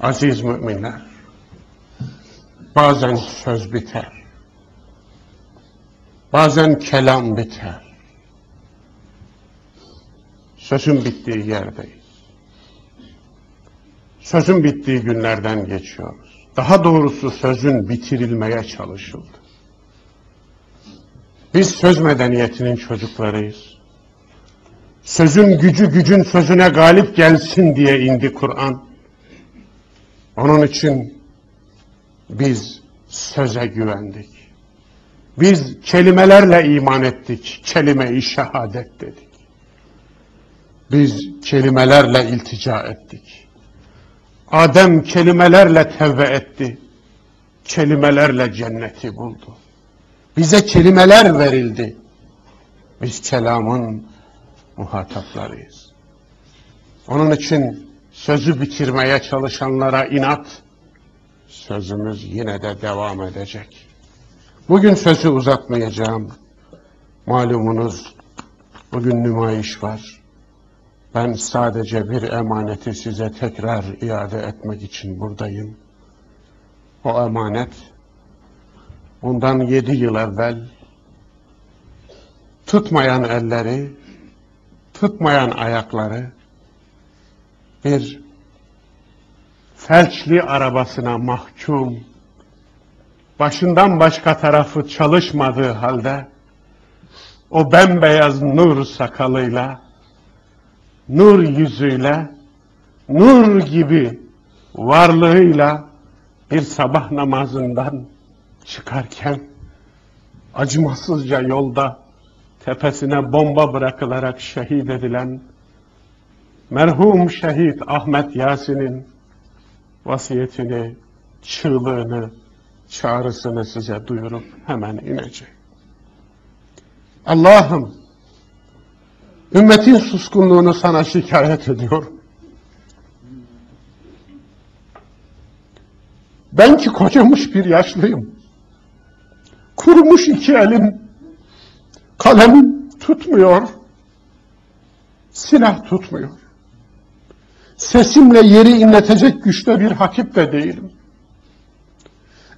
Aziz müminler, bazen söz biter, bazen kelam biter. Sözün bittiği yerdeyiz. Sözün bittiği günlerden geçiyoruz. Daha doğrusu sözün bitirilmeye çalışıldı. Biz söz medeniyetinin çocuklarıyız. Sözün gücü gücün sözüne galip gelsin diye indi Kur'an. Onun için biz söze güvendik. Biz kelimelerle iman ettik. Kelime-i şehadet dedik. Biz kelimelerle iltica ettik. Adem kelimelerle tevbe etti. Kelimelerle cenneti buldu. Bize kelimeler verildi. Biz kelamın muhataplarıyız. Onun için sözü bitirmeye çalışanlara inat, sözümüz yine de devam edecek. Bugün sözü uzatmayacağım. Malumunuz bugün nümayiş var. Ben sadece bir emaneti size tekrar iade etmek için buradayım. O emanet bundan yedi yıl evvel tutmayan elleri, tutmayan ayakları bir felçli arabasına mahkum, başından başka tarafı çalışmadığı halde o bembeyaz nur sakalıyla, nur yüzüyle, nur gibi varlığıyla bir sabah namazından çıkarken acımasızca yolda tepesine bomba bırakılarak şehit edilen merhum şehit Ahmet Yasin'in vasiyetini, çığlığını, çağrısını size duyurup hemen ineceğim. Allah'ım, ümmetin suskunluğunu sana şikayet ediyorum. Ben ki kocamış bir yaşlıyım. Kurumuş iki elim, kalem tutmuyor, silah tutmuyor. Sesimle yeri inletecek güçte bir hakip de değilim.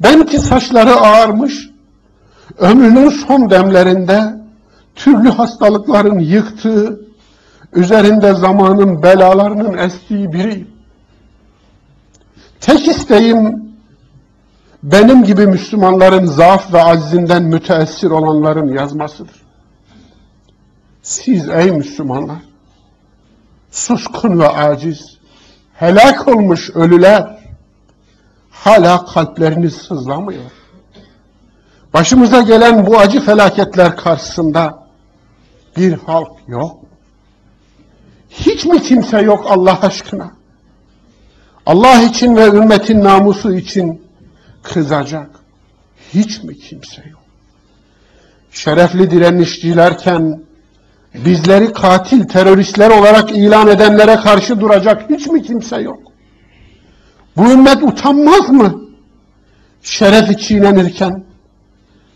Ben ki saçları ağarmış, ömrünün son demlerinde türlü hastalıkların yıktığı, üzerinde zamanın belalarının estiği biriyim. Tek isteğim benim gibi Müslümanların zaaf ve azizinden müteessir olanların yazmasıdır. Siz ey Müslümanlar, suskun ve aciz, helak olmuş ölüler, hala kalpleriniz sızlamıyor. Başımıza gelen bu acı felaketler karşısında bir halk yok. Hiç mi kimse yok Allah aşkına? Allah için ve ümmetin namusu için kızacak hiç mi kimse yok? Şerefli direnişçilerken bizleri katil teröristler olarak ilan edenlere karşı duracak hiç mi kimse yok? Bu ümmet utanmaz mı? Şeref çiğnenirken,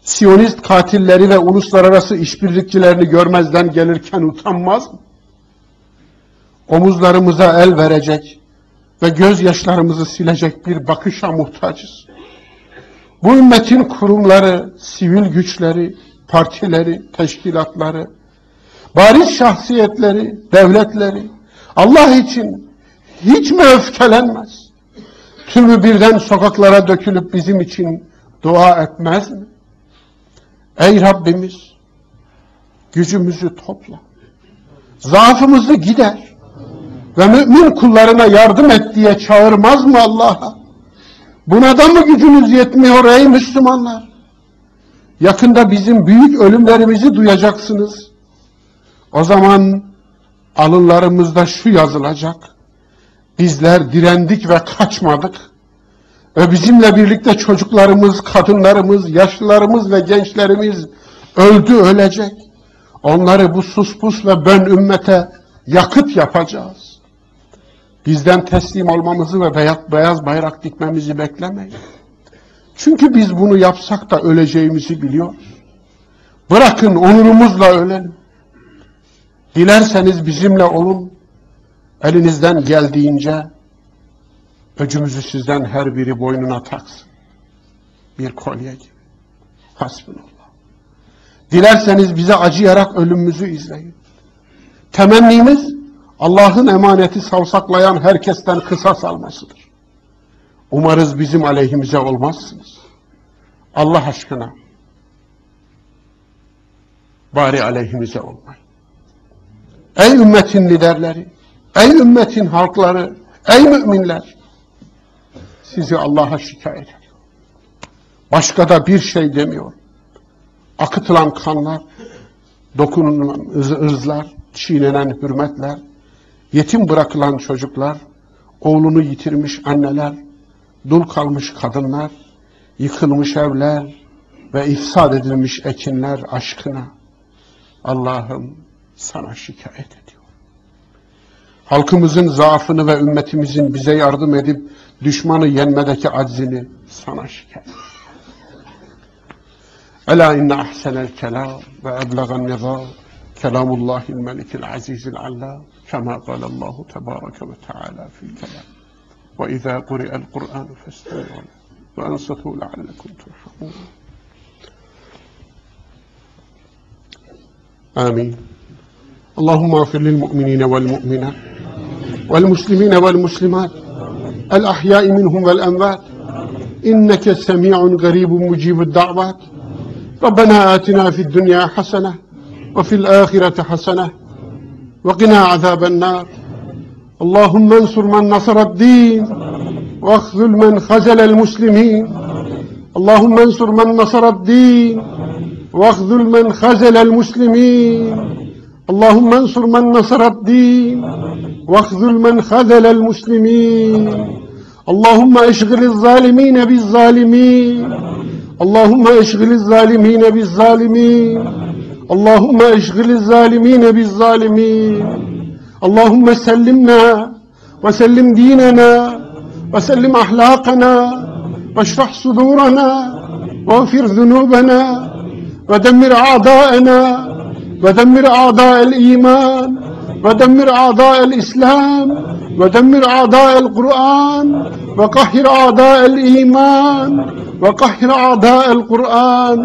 Siyonist katilleri ve uluslararası işbirlikçilerini görmezden gelirken utanmaz mı? Omuzlarımıza el verecek ve gözyaşlarımızı silecek bir bakışa muhtacız. Bu ümmetin kurumları, sivil güçleri, partileri, teşkilatları, bariz şahsiyetleri, devletleri Allah için hiç mi öfkelenmez? Tümü birden sokaklara dökülüp bizim için dua etmez mi? Ey Rabbimiz gücümüzü topla. Zaafımızı gider. Ve mümin kullarına yardım et diye çağırmaz mı Allah'a? Buna da mı gücünüz yetmiyor ey Müslümanlar? Yakında bizim büyük ölümlerimizi duyacaksınız. O zaman alınlarımızda şu yazılacak. Bizler direndik ve kaçmadık. Ve bizimle birlikte çocuklarımız, kadınlarımız, yaşlılarımız ve gençlerimiz öldü ölecek. Onları bu sus pus ve ben ümmete yakıt yapacağız. Bizden teslim olmamızı ve beyaz bayrak dikmemizi beklemeyin. Çünkü biz bunu yapsak da öleceğimizi biliyoruz. Bırakın onurumuzla ölelim. Dilerseniz bizimle olun. Elinizden geldiğince Öcümüzü sizden her biri boynuna taksın. Bir kolye gibi. Hasbunallah. Dilerseniz bize acıyarak ölümümüzü izleyin. Temennimiz Allah'ın emaneti savsaklayan herkesten kısas almasıdır. Umarız bizim aleyhimize olmazsınız. Allah aşkına bari aleyhimize olmayın. Ey ümmetin liderleri, ey ümmetin halkları, ey müminler, sizi Allah'a şikayet ediyor. Başka da bir şey demiyor. Akıtılan kanlar, dokunulan ırzlar, çiğnenen hürmetler, yetim bırakılan çocuklar, oğlunu yitirmiş anneler, dul kalmış kadınlar, yıkılmış evler ve ifsad edilmiş ekinler aşkına Allah'ım sana şikayet ediyor. Halkımızın zaafını ve ümmetimizin bize yardım edip düşmanı yenmedeki aczini sana şikayet ediyor. Ela inne ahsenel kelam ve eblegan nizam kelamullahil melikil azizil allam kema galallahu tebareke ve teala fil kelam ve izâ kuri'el kur'an festeyol ve ansatû leallekum turhamûn Amin. اللهم اغفر للمؤمنين والمؤمنات والمسلمين والمسلمات الأحياء منهم والأموات. إنك سميع قريب مجيب الدعوات. ربنا آتنا في الدنيا حسنة وفي الآخرة حسنة وقنا عذاب النار. اللهم انصر من نصر الدين واخذل من خزل المسلمين. اللهم انصر من نصر الدين واخذل من خزل المسلمين. اللهم انصر من نصر الدين واخذل من خذل المسلمين. اللهم اشغل الظالمين بالظالمين. اللهم اشغل الظالمين بالظالمين. اللهم اشغل الظالمين بالظالمين. اللهم سلمنا وسلم ديننا وسلم أخلاقنا واشرح صدورنا واغفر ذنوبنا ودمر أعداءنا ودمر أعداء الإيمان ودمر أعداء الإسلام ودمر أعداء القرآن وقهر أعداء الإيمان وقهر أعداء القرآن.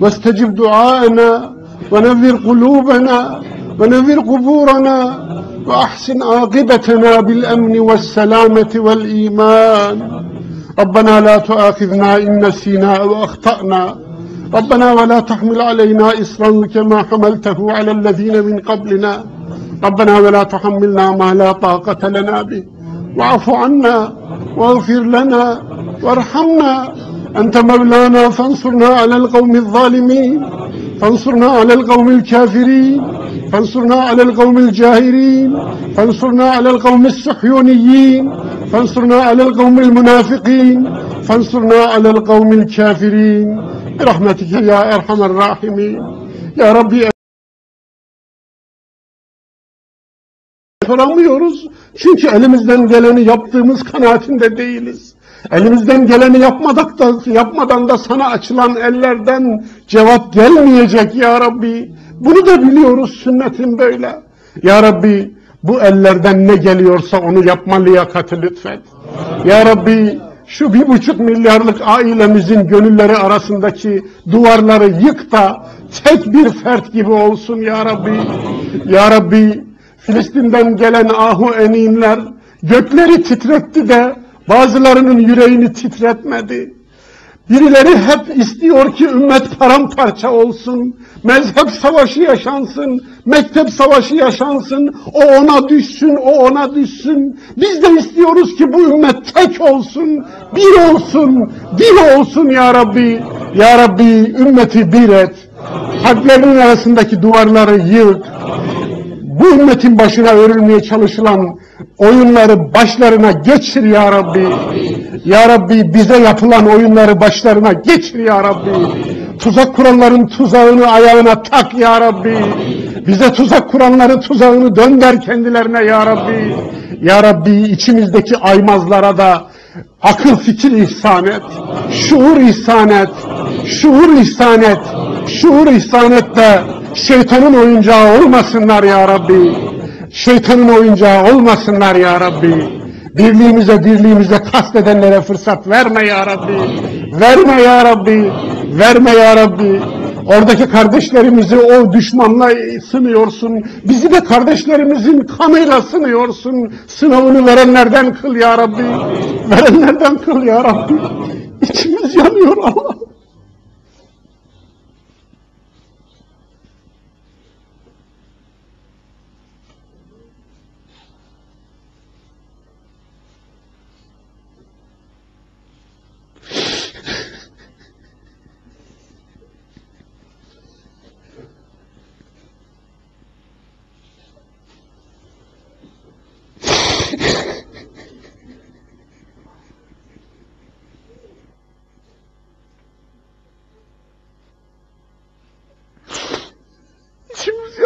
واستجب دعاءنا ونذر قلوبنا ونذر قبورنا وأحسن عاقبتنا بالأمن والسلامة والإيمان. ربنا لا تؤاخذنا إن نسينا أو أخطأنا. ربنا ولا تحمل علينا إصرا كما حملته على الذين من قبلنا. ربنا ولا تحملنا ما لا طاقة لنا به. واعف عنا واغفر لنا وارحمنا. أنت مولانا فانصرنا على القوم الظالمين. فانصرنا على القوم الكافرين. فانصرنا على القوم الجاهرين فانصرنا على القوم الصهيونيين. فانصرنا على القوم المنافقين. فانصرنا على القوم الكافرين. برحمتك يا أرحم الراحمين يا Rabbi soramıyoruz. Çünkü elimizden geleni yaptığımız kanaatinde değiliz. Elimizden geleni yapmadık da, yapmadan da sana açılan ellerden cevap gelmeyecek ya Rabbi. Bunu da biliyoruz sünnetin böyle. Ya Rabbi bu ellerden ne geliyorsa onu yapma liyakati lütfet. Ya Rabbi şu bir buçuk milyarlık ailemizin gönülleri arasındaki duvarları yık da tek bir fert gibi olsun ya Rabbi. Ya Rabbi Filistin'den gelen ahu eninler gökleri titretti de bazılarının yüreğini titretmedi. Birileri hep istiyor ki ümmet paramparça olsun, mezhep savaşı yaşansın, mektep savaşı yaşansın, o ona düşsün, o ona düşsün. Biz de istiyoruz ki bu ümmet tek olsun, bir olsun, bir olsun ya Rabbi. Ya Rabbi ümmeti bir et, kalplerinin arasındaki duvarları yık, bu ümmetin başına örülmeye çalışılan oyunları başlarına geçir ya Rabbi. Ya Rabbi bize yapılan oyunları başlarına geçir ya Rabbi. Tuzak kuranların tuzağını ayağına tak ya Rabbi. Bize tuzak kuranların tuzağını dönder kendilerine ya Rabbi. Ya Rabbi içimizdeki aymazlara da akıl fikir ihsan et. Şuur ihsan et. Şuur ihsan et. Şuur ihsan et de şeytanın oyuncağı olmasınlar ya Rabbi. Şeytanın oyuncağı olmasınlar ya Rabbi. Birliğimize, dirliğimize kastedenlere fırsat verme ya Rabbi. Verme ya Rabbi. Verme ya Rabbi. Oradaki kardeşlerimizi o düşmanla sınıyorsun. Bizi de kardeşlerimizin kanıyla sınıyorsun. Sınavını verenlerden kıl ya Rabbi. Verenlerden kıl ya Rabbi. İçimiz yanıyor Allah.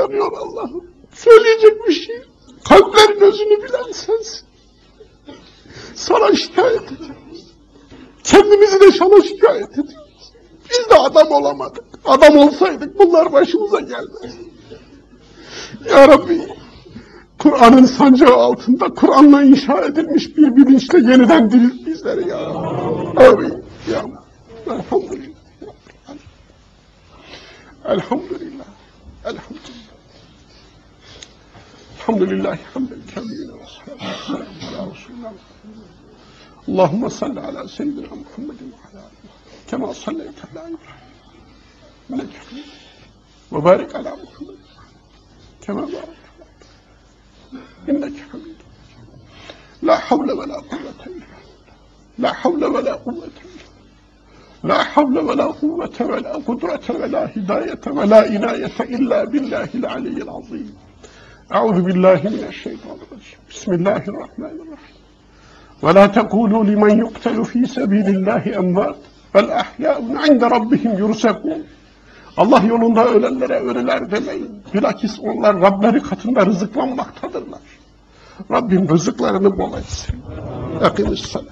Yanıyor Allah'ım. Söyleyecek bir şey. Kalplerin özünü bilen sensin. Sana şikayet ediyoruz. Kendimizi de sana şikayet ediyoruz. Biz de adam olamadık. Adam olsaydık bunlar başımıza gelmez. Ya Rabbi, Kur'an'ın sancağı altında Kur'an'la inşa edilmiş bir bilinçle yeniden dirilt bizleri ya. Amin. Ya. Elhamdülillah. Elhamdülillah. Elhamdülillah. الحمد لله حمدا كبيرا والصلاة على رسول الله اللهم صل على سيدنا محمد وعلى آله كما صليت على إبراهيم ملك وبارك على محمد كما بارك على إنك حميد لا حول ولا قوة إلا لا حول ولا قوة إلا لا حول ولا قوة ولا قدرة ولا هداية ولا إناية إلا بالله العلي العظيم. أعوذ بالله من الشيطان الرجيم بسم الله الرحمن الرحيم ولا تقولوا لمن يقتل في سبيل الله أموات بل أحياء عند ربهم يرزقون Allah yolunda ölenlere ölüler demeyin. Bilakis onlar Rableri katında rızıklanmaktadırlar. Rabbim rızıklarını bol etsin. Yakiniz salat.